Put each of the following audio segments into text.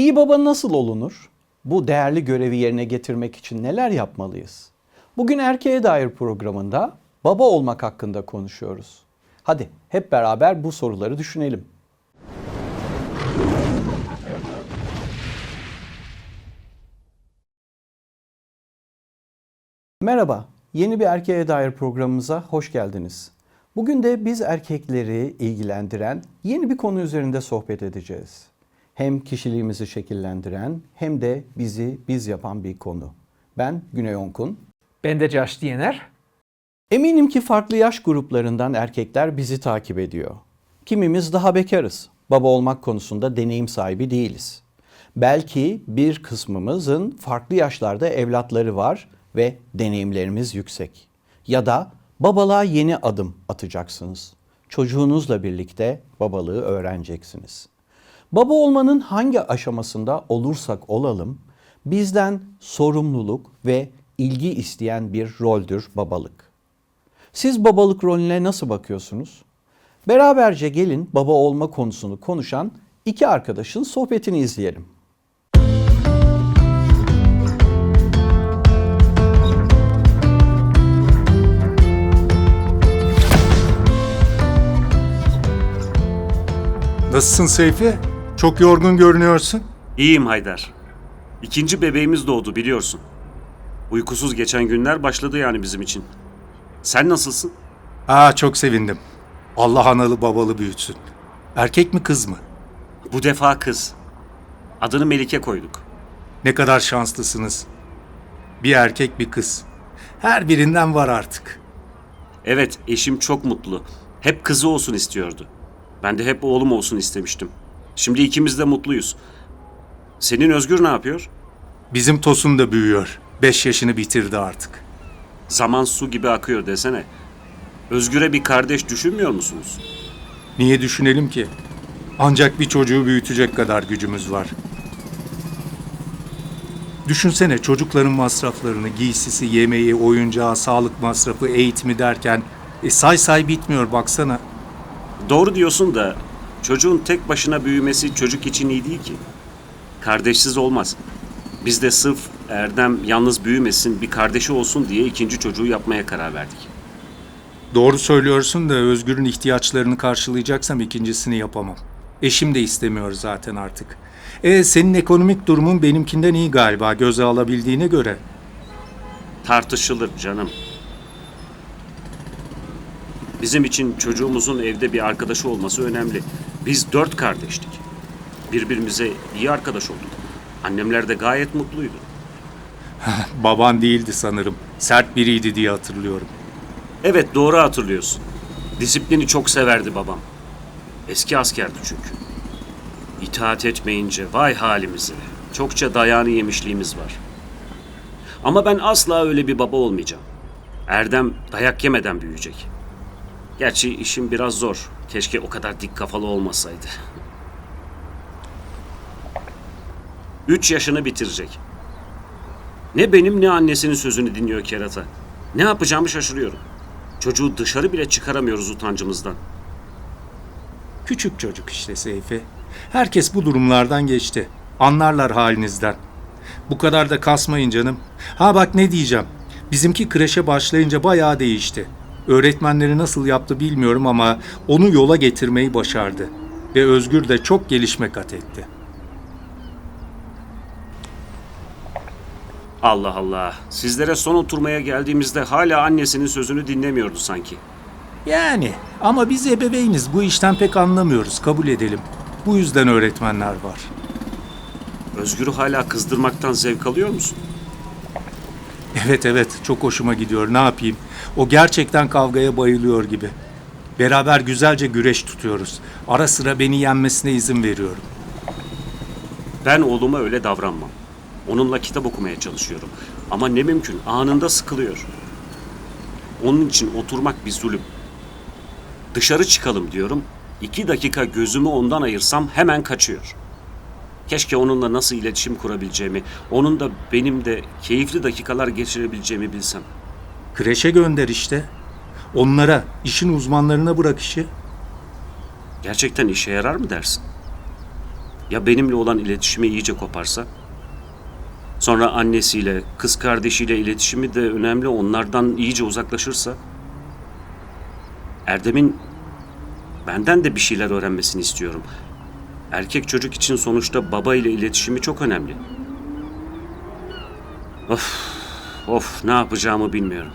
İyi baba nasıl olunur? Bu değerli görevi yerine getirmek için neler yapmalıyız? Bugün erkeğe dair programında baba olmak hakkında konuşuyoruz. Hadi hep beraber bu soruları düşünelim. Merhaba, yeni bir erkeğe dair programımıza hoş geldiniz. Bugün de biz erkekleri ilgilendiren yeni bir konu üzerinde sohbet edeceğiz. Hem kişiliğimizi şekillendiren hem de bizi biz yapan bir konu. Ben Güney Onkun. Ben de Josh Diyener. Eminim ki farklı yaş gruplarından erkekler bizi takip ediyor. Kimimiz daha bekarız. Baba olmak konusunda deneyim sahibi değiliz. Belki bir kısmımızın farklı yaşlarda evlatları var ve deneyimlerimiz yüksek. Ya da babalığa yeni adım atacaksınız. Çocuğunuzla birlikte babalığı öğreneceksiniz. Baba olmanın hangi aşamasında olursak olalım, bizden sorumluluk ve ilgi isteyen bir roldür babalık. Siz babalık rolüne nasıl bakıyorsunuz? Beraberce gelin baba olma konusunu konuşan iki arkadaşın sohbetini izleyelim. Nasılsın Seyfi? Çok yorgun görünüyorsun. İyiyim Haydar. İkinci bebeğimiz doğdu biliyorsun. Uykusuz geçen günler başladı yani bizim için. Sen nasılsın? Aa çok sevindim. Allah analı babalı büyütsün. Erkek mi kız mı? Bu defa kız. Adını Melike koyduk. Ne kadar şanslısınız. Bir erkek bir kız. Her birinden var artık. Evet eşim çok mutlu. Hep kızı olsun istiyordu. Ben de hep oğlum olsun istemiştim. Şimdi ikimiz de mutluyuz. Senin Özgür ne yapıyor? Bizim Tosun da büyüyor. Beş yaşını bitirdi artık. Zaman su gibi akıyor desene. Özgür'e bir kardeş düşünmüyor musunuz? Niye düşünelim ki? Ancak bir çocuğu büyütecek kadar gücümüz var. Düşünsene çocukların masraflarını, giysisi, yemeği, oyuncağı, sağlık masrafı, eğitimi derken e, say say bitmiyor baksana. Doğru diyorsun da çocuğun tek başına büyümesi çocuk için iyi değil ki. Kardeşsiz olmaz. Biz de sırf Erdem yalnız büyümesin, bir kardeşi olsun diye ikinci çocuğu yapmaya karar verdik. Doğru söylüyorsun da Özgür'ün ihtiyaçlarını karşılayacaksam ikincisini yapamam. Eşim de istemiyor zaten artık. E senin ekonomik durumun benimkinden iyi galiba göze alabildiğine göre. Tartışılır canım. Bizim için çocuğumuzun evde bir arkadaşı olması önemli. Biz dört kardeştik. Birbirimize iyi arkadaş olduk. Annemler de gayet mutluydu. Baban değildi sanırım. Sert biriydi diye hatırlıyorum. Evet doğru hatırlıyorsun. Disiplini çok severdi babam. Eski askerdi çünkü. İtaat etmeyince vay halimize. Çokça dayağını yemişliğimiz var. Ama ben asla öyle bir baba olmayacağım. Erdem dayak yemeden büyüyecek. Gerçi işim biraz zor. Keşke o kadar dik kafalı olmasaydı. Üç yaşını bitirecek. Ne benim ne annesinin sözünü dinliyor kerata. Ne yapacağımı şaşırıyorum. Çocuğu dışarı bile çıkaramıyoruz utancımızdan. Küçük çocuk işte Seyfi. Herkes bu durumlardan geçti. Anlarlar halinizden. Bu kadar da kasmayın canım. Ha bak ne diyeceğim. Bizimki kreşe başlayınca bayağı değişti. Öğretmenleri nasıl yaptı bilmiyorum ama onu yola getirmeyi başardı. Ve Özgür de çok gelişme kat etti. Allah Allah. Sizlere son oturmaya geldiğimizde hala annesinin sözünü dinlemiyordu sanki. Yani ama biz ebeveyniz bu işten pek anlamıyoruz kabul edelim. Bu yüzden öğretmenler var. Özgür'ü hala kızdırmaktan zevk alıyor musun? Evet evet çok hoşuma gidiyor ne yapayım. O gerçekten kavgaya bayılıyor gibi. Beraber güzelce güreş tutuyoruz. Ara sıra beni yenmesine izin veriyorum. Ben oğluma öyle davranmam. Onunla kitap okumaya çalışıyorum. Ama ne mümkün anında sıkılıyor. Onun için oturmak bir zulüm. Dışarı çıkalım diyorum. İki dakika gözümü ondan ayırsam hemen kaçıyor. Keşke onunla nasıl iletişim kurabileceğimi, onun da benim de keyifli dakikalar geçirebileceğimi bilsem. Kreşe gönder işte. Onlara, işin uzmanlarına bırak işi. Gerçekten işe yarar mı dersin? Ya benimle olan iletişimi iyice koparsa? Sonra annesiyle, kız kardeşiyle iletişimi de önemli. Onlardan iyice uzaklaşırsa? Erdem'in benden de bir şeyler öğrenmesini istiyorum. Erkek çocuk için sonuçta baba ile iletişimi çok önemli. Of, of ne yapacağımı bilmiyorum.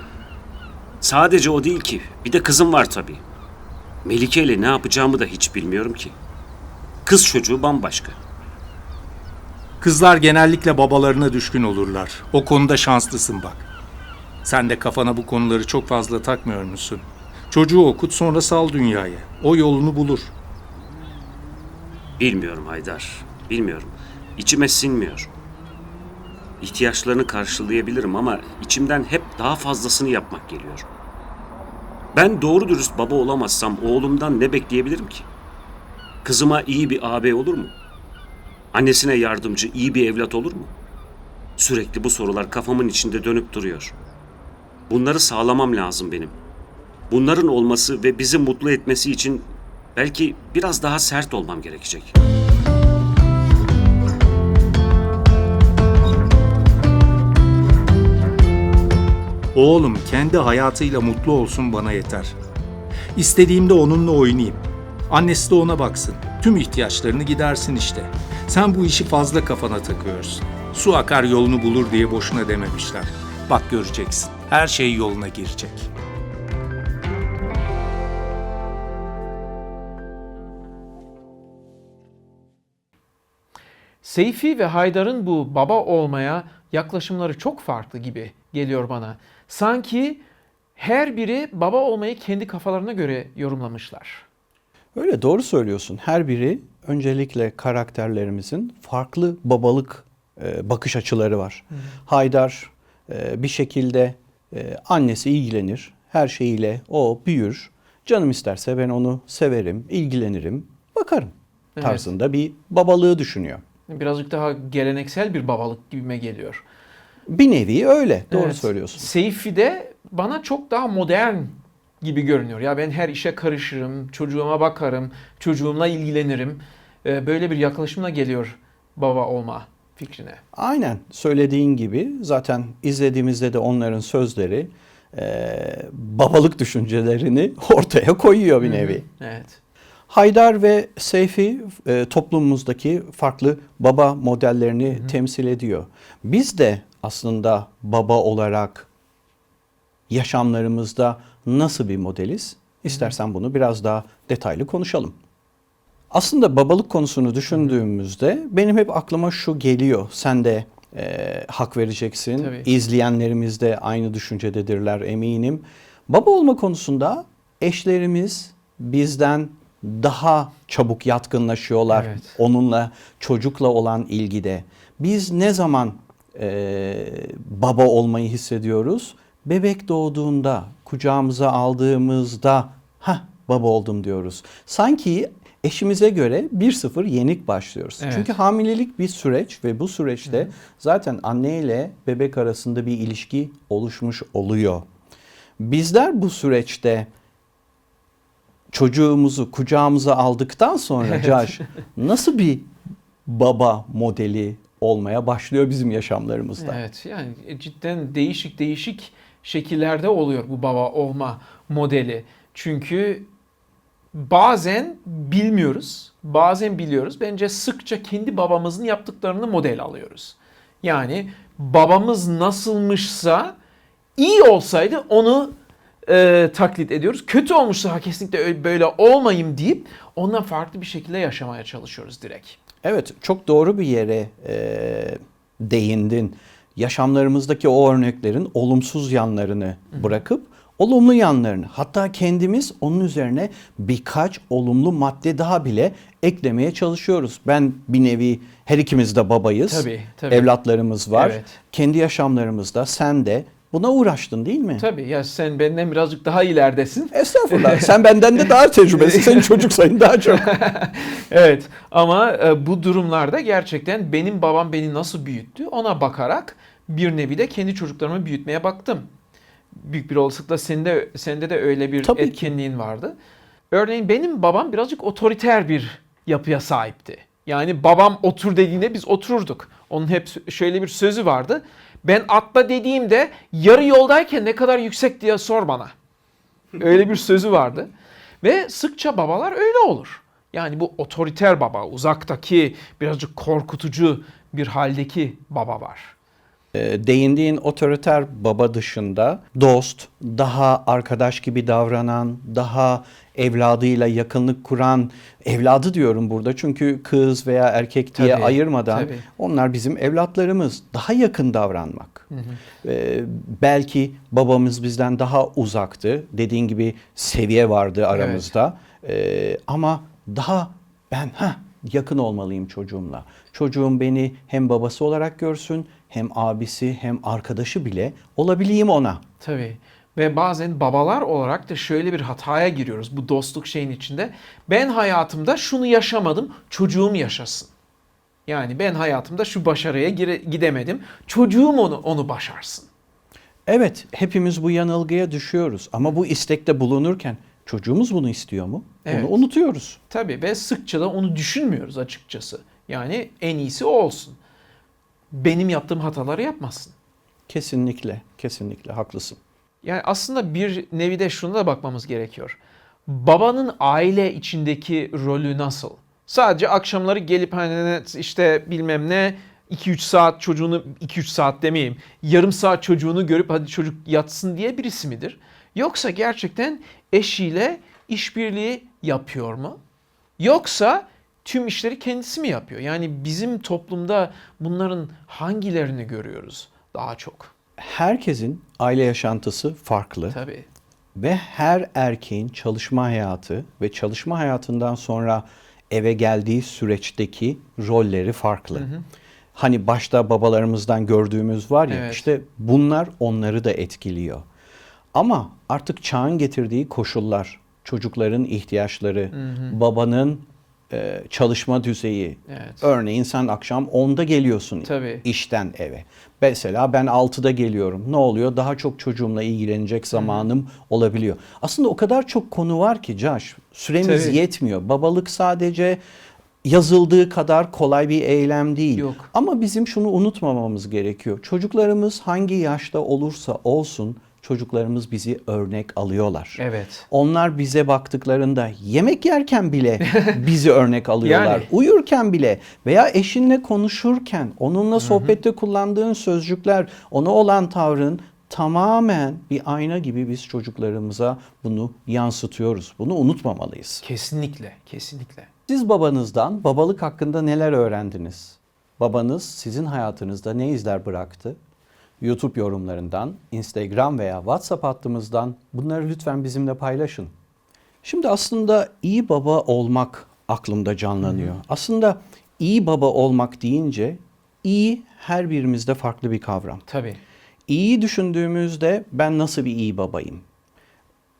Sadece o değil ki. Bir de kızım var tabii. Melike ile ne yapacağımı da hiç bilmiyorum ki. Kız çocuğu bambaşka. Kızlar genellikle babalarına düşkün olurlar. O konuda şanslısın bak. Sen de kafana bu konuları çok fazla takmıyor musun? Çocuğu okut sonra sal dünyaya. O yolunu bulur. Bilmiyorum Haydar. Bilmiyorum. İçime sinmiyor. İhtiyaçlarını karşılayabilirim ama içimden hep daha fazlasını yapmak geliyor. Ben doğru dürüst baba olamazsam oğlumdan ne bekleyebilirim ki? Kızıma iyi bir ağabey olur mu? Annesine yardımcı iyi bir evlat olur mu? Sürekli bu sorular kafamın içinde dönüp duruyor. Bunları sağlamam lazım benim. Bunların olması ve bizi mutlu etmesi için belki biraz daha sert olmam gerekecek. Oğlum kendi hayatıyla mutlu olsun bana yeter. İstediğimde onunla oynayayım. Annesi de ona baksın. Tüm ihtiyaçlarını gidersin işte. Sen bu işi fazla kafana takıyorsun. Su akar yolunu bulur diye boşuna dememişler. Bak göreceksin. Her şey yoluna girecek. Seyfi ve Haydar'ın bu baba olmaya yaklaşımları çok farklı gibi geliyor bana. Sanki her biri baba olmayı kendi kafalarına göre yorumlamışlar. Öyle doğru söylüyorsun. Her biri öncelikle karakterlerimizin farklı babalık e, bakış açıları var. Haydar e, bir şekilde e, annesi ilgilenir. Her şeyiyle o büyür. Canım isterse ben onu severim, ilgilenirim, bakarım Evet. tarzında bir babalığı düşünüyor. Birazcık daha geleneksel bir babalık gibime geliyor. Bir nevi öyle. Doğru Evet. söylüyorsun. Seyfi de bana çok daha modern gibi görünüyor. Ya ben her işe karışırım, çocuğuma bakarım, çocuğumla ilgilenirim. Ee, Böyle bir yaklaşımla geliyor baba olma fikrine. Aynen söylediğin gibi zaten izlediğimizde de onların sözleri e, babalık düşüncelerini ortaya koyuyor bir nevi. Evet. Haydar ve Seyfi e, toplumumuzdaki farklı baba modellerini temsil ediyor. Biz de aslında baba olarak yaşamlarımızda nasıl bir modeliz? İstersen bunu biraz daha detaylı konuşalım. Aslında babalık konusunu düşündüğümüzde benim hep aklıma şu geliyor. Sen de e, hak vereceksin. Tabii. İzleyenlerimiz de aynı düşüncededirler eminim. Baba olma konusunda eşlerimiz bizden daha çabuk yatkınlaşıyorlar Evet. onunla çocukla olan ilgide. Biz ne zaman e, baba olmayı hissediyoruz? Bebek doğduğunda, kucağımıza aldığımızda ha baba oldum diyoruz. Sanki eşimize göre 1-0 yenik başlıyoruz. Evet. Çünkü hamilelik bir süreç ve bu süreçte zaten anne ile bebek arasında bir ilişki oluşmuş oluyor. Bizler bu süreçte çocuğumuzu kucağımıza aldıktan sonra Caş nasıl bir baba modeli olmaya başlıyor bizim yaşamlarımızda? Evet yani cidden değişik değişik şekillerde oluyor bu baba olma modeli. Çünkü bazen bilmiyoruz, bazen biliyoruz. Bence sıkça kendi babamızın yaptıklarını model alıyoruz. Yani babamız nasılmışsa iyi olsaydı onu e, taklit ediyoruz. Kötü olmuşsa kesinlikle öyle- böyle olmayayım deyip ondan farklı bir şekilde yaşamaya çalışıyoruz direkt. Evet, çok doğru bir yere e, değindin. Yaşamlarımızdaki o örneklerin olumsuz yanlarını bırakıp olumlu yanlarını hatta kendimiz onun üzerine birkaç olumlu madde daha bile eklemeye çalışıyoruz. Ben bir nevi her ikimiz de babayız. Tabii, tabii. Evlatlarımız var. Evet. Kendi yaşamlarımızda sen de buna uğraştın değil mi? Tabii ya sen benden birazcık daha ileridesin. Estağfurullah. sen benden de daha tecrübelisin. Senin çocuk sayın daha çok. evet ama e, bu durumlarda gerçekten benim babam beni nasıl büyüttü ona bakarak bir nevi de kendi çocuklarımı büyütmeye baktım. Büyük bir olasılıkla sende, sende de öyle bir Tabii ki. etkinliğin vardı. Örneğin benim babam birazcık otoriter bir yapıya sahipti. Yani babam otur dediğinde biz otururduk. Onun hep şöyle bir sözü vardı. Ben atla dediğimde yarı yoldayken ne kadar yüksek diye sor bana. Öyle bir sözü vardı. Ve sıkça babalar öyle olur. Yani bu otoriter baba, uzaktaki birazcık korkutucu bir haldeki baba var. E, değindiğin otoriter baba dışında dost, daha arkadaş gibi davranan, daha evladıyla yakınlık kuran, evladı diyorum burada çünkü kız veya erkek diye Tabii, ayırmadan tabii. onlar bizim evlatlarımız. Daha yakın davranmak. E, belki babamız bizden daha uzaktı. Dediğin gibi seviye vardı aramızda. E, ama daha ben ha yakın olmalıyım çocuğumla. Çocuğum beni hem babası olarak görsün, hem abisi, hem arkadaşı bile olabileyim ona. Tabii. Ve bazen babalar olarak da şöyle bir hataya giriyoruz bu dostluk şeyin içinde. Ben hayatımda şunu yaşamadım, çocuğum yaşasın. Yani ben hayatımda şu başarıya gidemedim, çocuğum onu onu başarsın. Evet, hepimiz bu yanılgıya düşüyoruz ama bu istekte bulunurken çocuğumuz bunu istiyor mu? Evet. Onu unutuyoruz. Tabii ve sıkça da onu düşünmüyoruz açıkçası. Yani en iyisi o olsun. Benim yaptığım hataları yapmasın. Kesinlikle, kesinlikle haklısın. Yani aslında bir nevi de şuna da bakmamız gerekiyor. Babanın aile içindeki rolü nasıl? Sadece akşamları gelip hani işte bilmem ne 2-3 saat çocuğunu 2-3 saat demeyeyim yarım saat çocuğunu görüp hadi çocuk yatsın diye birisi midir? Yoksa gerçekten eşiyle işbirliği yapıyor mu? Yoksa tüm işleri kendisi mi yapıyor? Yani bizim toplumda bunların hangilerini görüyoruz daha çok? Herkesin aile yaşantısı farklı. Tabii. Ve her erkeğin çalışma hayatı ve çalışma hayatından sonra eve geldiği süreçteki rolleri farklı. Hani başta babalarımızdan gördüğümüz var ya Evet. işte bunlar onları da etkiliyor. Ama artık çağın getirdiği koşullar, çocukların ihtiyaçları, babanın e, çalışma düzeyi. Evet. Örneğin sen akşam 10'da geliyorsun Tabii. işten eve. Mesela ben 6'da geliyorum. Ne oluyor? Daha çok çocuğumla ilgilenecek zamanım olabiliyor. Aslında o kadar çok konu var ki Caş. Süremiz Tabii. yetmiyor. Babalık sadece yazıldığı kadar kolay bir eylem değil. Yok. Ama bizim şunu unutmamamız gerekiyor. Çocuklarımız hangi yaşta olursa olsun çocuklarımız bizi örnek alıyorlar. Evet. Onlar bize baktıklarında yemek yerken bile bizi örnek alıyorlar. Yani. Uyurken bile veya eşinle konuşurken onunla sohbette kullandığın sözcükler, ona olan tavrın tamamen bir ayna gibi biz çocuklarımıza bunu yansıtıyoruz. Bunu unutmamalıyız. Kesinlikle, kesinlikle. Siz babanızdan babalık hakkında neler öğrendiniz? Babanız sizin hayatınızda ne izler bıraktı? YouTube yorumlarından, Instagram veya WhatsApp hattımızdan bunları lütfen bizimle paylaşın. Şimdi aslında iyi baba olmak aklımda canlanıyor. Aslında iyi baba olmak deyince iyi her birimizde farklı bir kavram. Tabii. İyi düşündüğümüzde ben nasıl bir iyi babayım?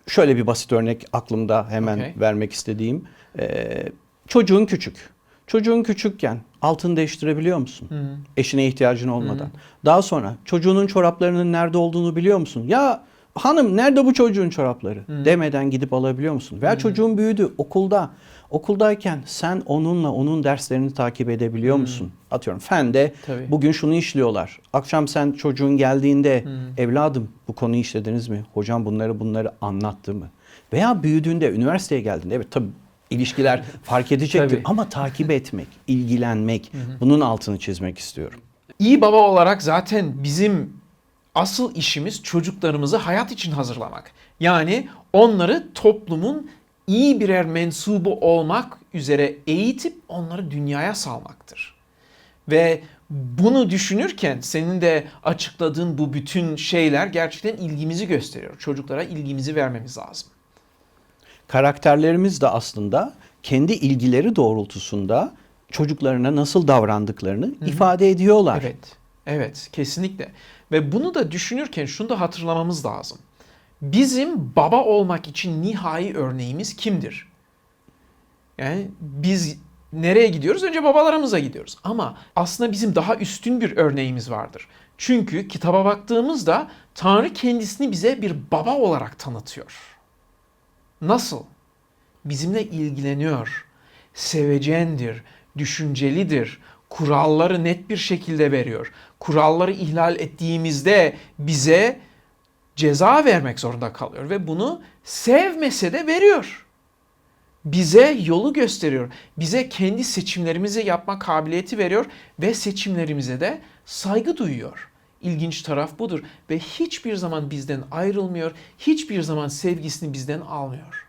Şöyle bir basit örnek aklımda hemen Okey. vermek istediğim. Ee, çocuğun küçük. Çocuğun küçükken altını değiştirebiliyor musun? Eşine ihtiyacın olmadan. Daha sonra çocuğunun çoraplarının nerede olduğunu biliyor musun? Ya hanım nerede bu çocuğun çorapları? Demeden gidip alabiliyor musun? Veya çocuğun büyüdü okulda. Okuldayken sen onunla onun derslerini takip edebiliyor musun? Atıyorum fende Tabii. bugün şunu işliyorlar. Akşam sen çocuğun geldiğinde evladım bu konuyu işlediniz mi? Hocam bunları bunları anlattı mı? Veya büyüdüğünde üniversiteye geldiğinde evet tabii ilişkiler fark edecektir Tabii. ama takip etmek, ilgilenmek bunun altını çizmek istiyorum. İyi baba olarak zaten bizim asıl işimiz çocuklarımızı hayat için hazırlamak. Yani onları toplumun iyi birer mensubu olmak üzere eğitip onları dünyaya salmaktır. Ve bunu düşünürken senin de açıkladığın bu bütün şeyler gerçekten ilgimizi gösteriyor. Çocuklara ilgimizi vermemiz lazım. Karakterlerimiz de aslında kendi ilgileri doğrultusunda çocuklarına nasıl davrandıklarını ifade ediyorlar. Evet, evet kesinlikle. Ve bunu da düşünürken şunu da hatırlamamız lazım. Bizim baba olmak için nihai örneğimiz kimdir? Yani biz nereye gidiyoruz? Önce babalarımıza gidiyoruz. Ama aslında bizim daha üstün bir örneğimiz vardır. Çünkü kitaba baktığımızda Tanrı kendisini bize bir baba olarak tanıtıyor. Nasıl? Bizimle ilgileniyor, sevecendir, düşüncelidir. Kuralları net bir şekilde veriyor. Kuralları ihlal ettiğimizde bize ceza vermek zorunda kalıyor ve bunu sevmese de veriyor. Bize yolu gösteriyor. Bize kendi seçimlerimizi yapma kabiliyeti veriyor ve seçimlerimize de saygı duyuyor. İlginç taraf budur ve hiçbir zaman bizden ayrılmıyor, hiçbir zaman sevgisini bizden almıyor.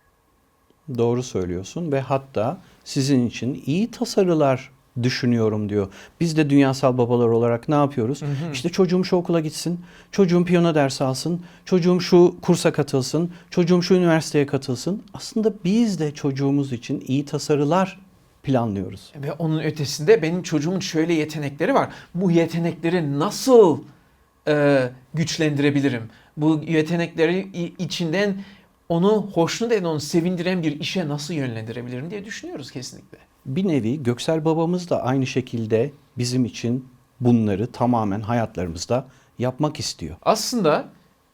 Doğru söylüyorsun ve hatta sizin için iyi tasarılar düşünüyorum diyor. Biz de dünyasal babalar olarak ne yapıyoruz? İşte çocuğum şu okula gitsin, çocuğum piyano dersi alsın, çocuğum şu kursa katılsın, çocuğum şu üniversiteye katılsın. Aslında biz de çocuğumuz için iyi tasarılar planlıyoruz. Ve onun ötesinde benim çocuğumun şöyle yetenekleri var. Bu yetenekleri nasıl e, güçlendirebilirim? Bu yetenekleri içinden onu hoşnut eden, onu sevindiren bir işe nasıl yönlendirebilirim diye düşünüyoruz kesinlikle. Bir nevi Göksel babamız da aynı şekilde bizim için bunları tamamen hayatlarımızda yapmak istiyor. Aslında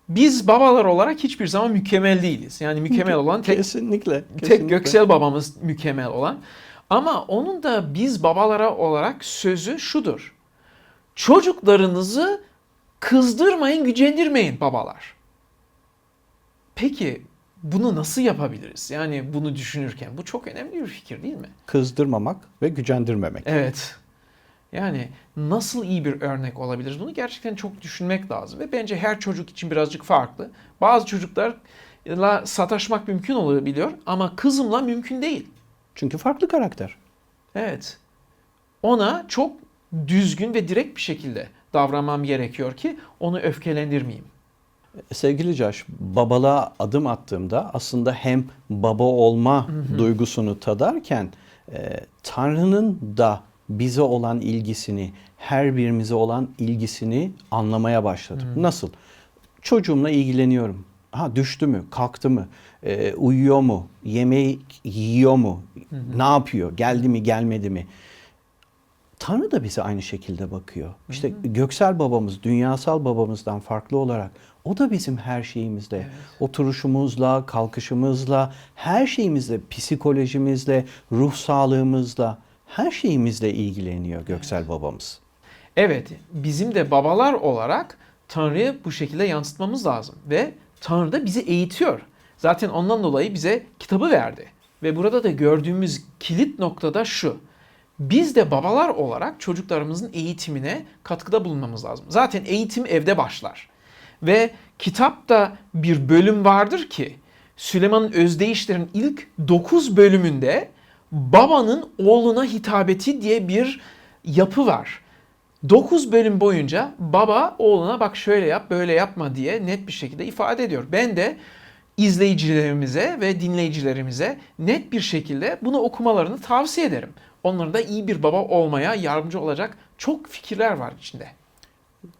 biz babalar olarak hiçbir zaman mükemmel değiliz. Yani mükemmel olan tek kesinlikle, Tek kesinlikle. Göksel babamız mükemmel olan. Ama onun da biz babalara olarak sözü şudur. Çocuklarınızı kızdırmayın, gücendirmeyin babalar. Peki bunu nasıl yapabiliriz? Yani bunu düşünürken bu çok önemli bir fikir değil mi? kızdırmamak ve gücendirmemek. Evet. Yani nasıl iyi bir örnek olabiliriz? Bunu gerçekten çok düşünmek lazım. Ve bence her çocuk için birazcık farklı. Bazı çocuklarla sataşmak mümkün olabiliyor ama kızımla mümkün değil. Çünkü farklı karakter. Evet. Ona çok düzgün ve direkt bir şekilde davranmam gerekiyor ki onu öfkelendirmeyeyim. Sevgili Caş, babalığa adım attığımda aslında hem baba olma duygusunu tadarken e, Tanrı'nın da bize olan ilgisini, her birimize olan ilgisini anlamaya başladım. Nasıl? Çocuğumla ilgileniyorum. Ha düştü mü, kalktı mı, e, uyuyor mu, yemeği yiyor mu, ne yapıyor, geldi mi, gelmedi mi? Tanrı da bize aynı şekilde bakıyor. İşte göksel babamız, dünyasal babamızdan farklı olarak o da bizim her şeyimizde. Oturuşumuzla, kalkışımızla, her şeyimizle, psikolojimizle, ruh sağlığımızla, her şeyimizle ilgileniyor göksel babamız. Evet, bizim de babalar olarak Tanrı'yı bu şekilde yansıtmamız lazım. Ve Tanrı da bizi eğitiyor. Zaten ondan dolayı bize kitabı verdi. Ve burada da gördüğümüz kilit noktada şu. Biz de babalar olarak çocuklarımızın eğitimine katkıda bulunmamız lazım. Zaten eğitim evde başlar. Ve kitapta bir bölüm vardır ki Süleyman'ın Özdeyişler'in ilk 9 bölümünde babanın oğluna hitabeti diye bir yapı var. 9 bölüm boyunca baba oğluna bak şöyle yap böyle yapma diye net bir şekilde ifade ediyor. Ben de izleyicilerimize ve dinleyicilerimize net bir şekilde bunu okumalarını tavsiye ederim. Onların da iyi bir baba olmaya yardımcı olacak çok fikirler var içinde.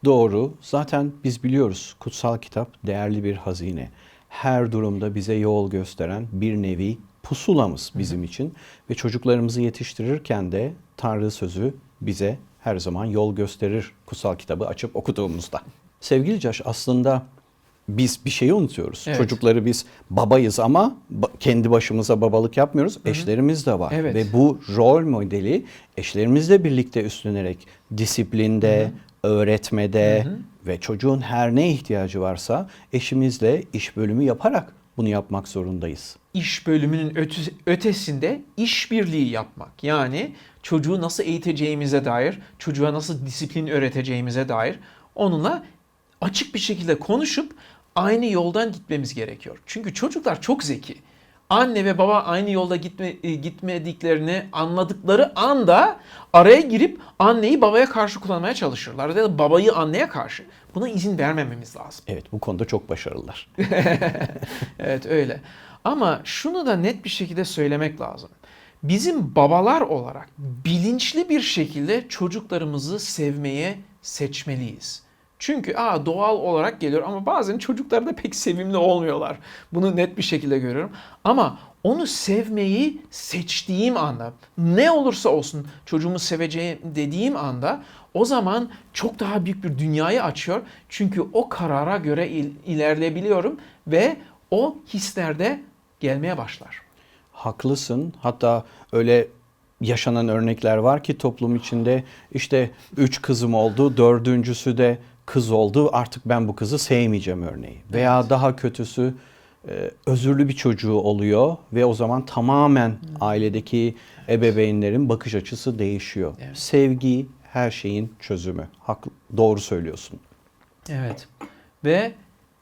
Doğru. Zaten biz biliyoruz kutsal kitap değerli bir hazine. Her durumda bize yol gösteren bir nevi pusulamız bizim için ve çocuklarımızı yetiştirirken de Tanrı sözü bize her zaman yol gösterir kutsal kitabı açıp okuduğumuzda. Sevgili Caş aslında biz bir şeyi unutuyoruz. Evet. Çocukları biz babayız ama kendi başımıza babalık yapmıyoruz. Eşlerimiz de var Evet. ve bu rol modeli eşlerimizle birlikte üstlenerek disiplinde, öğretmede ve çocuğun her ne ihtiyacı varsa eşimizle iş bölümü yaparak bunu yapmak zorundayız. iş bölümünün öte- ötesinde işbirliği yapmak. Yani çocuğu nasıl eğiteceğimize dair, çocuğa nasıl disiplin öğreteceğimize dair onunla açık bir şekilde konuşup aynı yoldan gitmemiz gerekiyor. Çünkü çocuklar çok zeki. Anne ve baba aynı yolda gitme, e, gitmediklerini anladıkları anda araya girip anneyi babaya karşı kullanmaya çalışırlar. Ya da babayı anneye karşı. Buna izin vermememiz lazım. Evet bu konuda çok başarılılar. Evet öyle. Ama şunu da net bir şekilde söylemek lazım. Bizim babalar olarak bilinçli bir şekilde çocuklarımızı sevmeye seçmeliyiz. Çünkü aa, doğal olarak geliyor ama bazen çocuklar da pek sevimli olmuyorlar. Bunu net bir şekilde görüyorum. Ama onu sevmeyi seçtiğim anda ne olursa olsun çocuğumu seveceğim dediğim anda o zaman çok daha büyük bir dünyayı açıyor. Çünkü o karara göre il- ilerleyebiliyorum ve o hislerde gelmeye başlar. Haklısın. Hatta öyle yaşanan örnekler var ki toplum içinde işte üç kızım oldu, dördüncüsü de kız oldu artık ben bu kızı sevmeyeceğim örneği. Veya daha kötüsü e, özürlü bir çocuğu oluyor ve o zaman tamamen ailedeki ebeveynlerin bakış açısı değişiyor. Evet. Sevgi her şeyin çözümü. Haklı, doğru söylüyorsun. Evet. Ve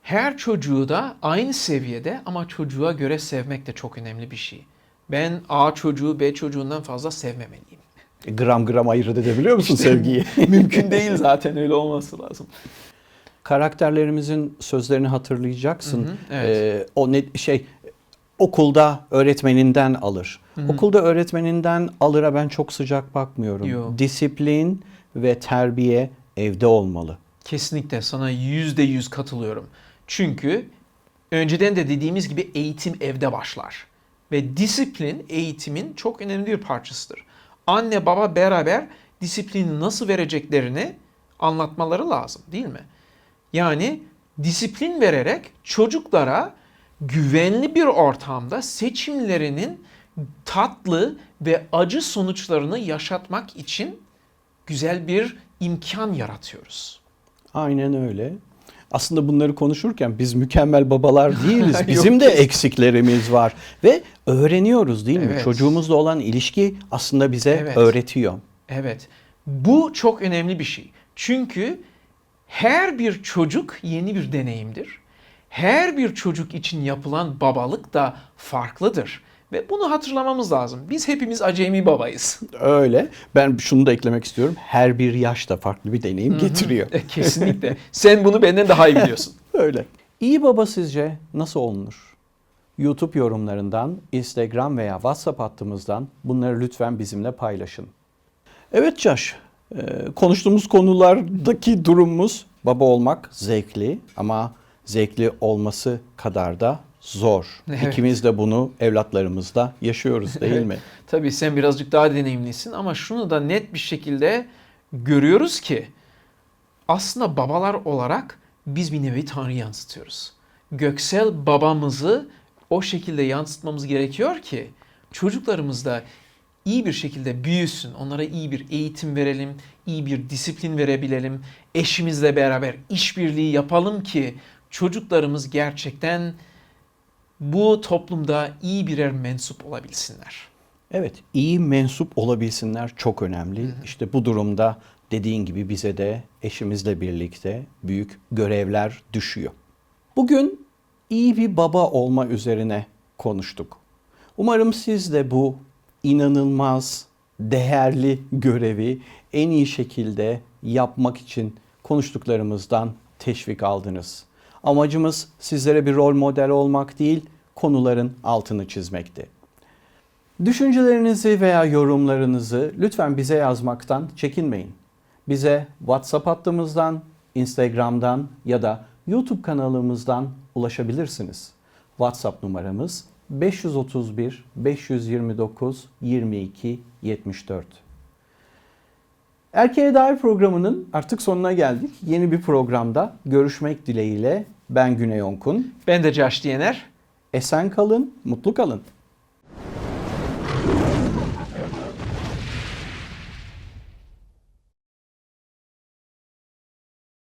her çocuğu da aynı seviyede ama çocuğa göre sevmek de çok önemli bir şey. Ben A çocuğu B çocuğundan fazla sevmemeliyim. Gram gram ayırt edebiliyor musun sevgiyi? Mümkün değil zaten öyle olması lazım. Karakterlerimizin sözlerini hatırlayacaksın. Hı hı, evet. Ee, o ne şey okulda öğretmeninden alır. Okulda öğretmeninden alıra ben çok sıcak bakmıyorum. Yo. Disiplin ve terbiye evde olmalı. Kesinlikle sana yüzde yüz katılıyorum. Çünkü önceden de dediğimiz gibi eğitim evde başlar. Ve disiplin eğitimin çok önemli bir parçasıdır. Anne baba beraber disiplini nasıl vereceklerini anlatmaları lazım değil mi? Yani disiplin vererek çocuklara güvenli bir ortamda seçimlerinin tatlı ve acı sonuçlarını yaşatmak için güzel bir imkan yaratıyoruz. Aynen öyle. Aslında bunları konuşurken biz mükemmel babalar değiliz. Bizim de eksiklerimiz var ve öğreniyoruz değil mi? Evet. Çocuğumuzla olan ilişki aslında bize Evet. öğretiyor. Evet. Bu çok önemli bir şey. Çünkü her bir çocuk yeni bir deneyimdir. Her bir çocuk için yapılan babalık da farklıdır. Ve bunu hatırlamamız lazım. Biz hepimiz acemi babayız. Öyle. Ben şunu da eklemek istiyorum. Her bir yaş da farklı bir deneyim getiriyor. E, Kesinlikle. Sen bunu benden daha iyi biliyorsun. Öyle. İyi baba sizce nasıl olunur? YouTube yorumlarından, Instagram veya WhatsApp hattımızdan bunları lütfen bizimle paylaşın. Evet Caş, e, konuştuğumuz konulardaki durumumuz baba olmak zevkli ama zevkli olması kadar da zor. Evet. İkimiz de bunu evlatlarımızda yaşıyoruz değil mi? Tabii sen birazcık daha deneyimlisin ama şunu da net bir şekilde görüyoruz ki aslında babalar olarak biz bir nevi Tanrı yansıtıyoruz. Göksel babamızı o şekilde yansıtmamız gerekiyor ki çocuklarımız da iyi bir şekilde büyüsün. Onlara iyi bir eğitim verelim, iyi bir disiplin verebilelim. Eşimizle beraber işbirliği yapalım ki çocuklarımız gerçekten bu toplumda iyi birer mensup olabilsinler. Evet, iyi mensup olabilsinler çok önemli. İşte bu durumda dediğin gibi bize de eşimizle birlikte büyük görevler düşüyor. Bugün iyi bir baba olma üzerine konuştuk. Umarım siz de bu inanılmaz değerli görevi en iyi şekilde yapmak için konuştuklarımızdan teşvik aldınız. Amacımız sizlere bir rol model olmak değil, konuların altını çizmekti. Düşüncelerinizi veya yorumlarınızı lütfen bize yazmaktan çekinmeyin. Bize WhatsApp hattımızdan, Instagram'dan ya da YouTube kanalımızdan ulaşabilirsiniz. WhatsApp numaramız 531 529 22 74. Erkeğe Dair programının artık sonuna geldik. Yeni bir programda görüşmek dileğiyle ben Güney Onkun. Ben de Josh Diyener. Esen kalın, mutlu kalın.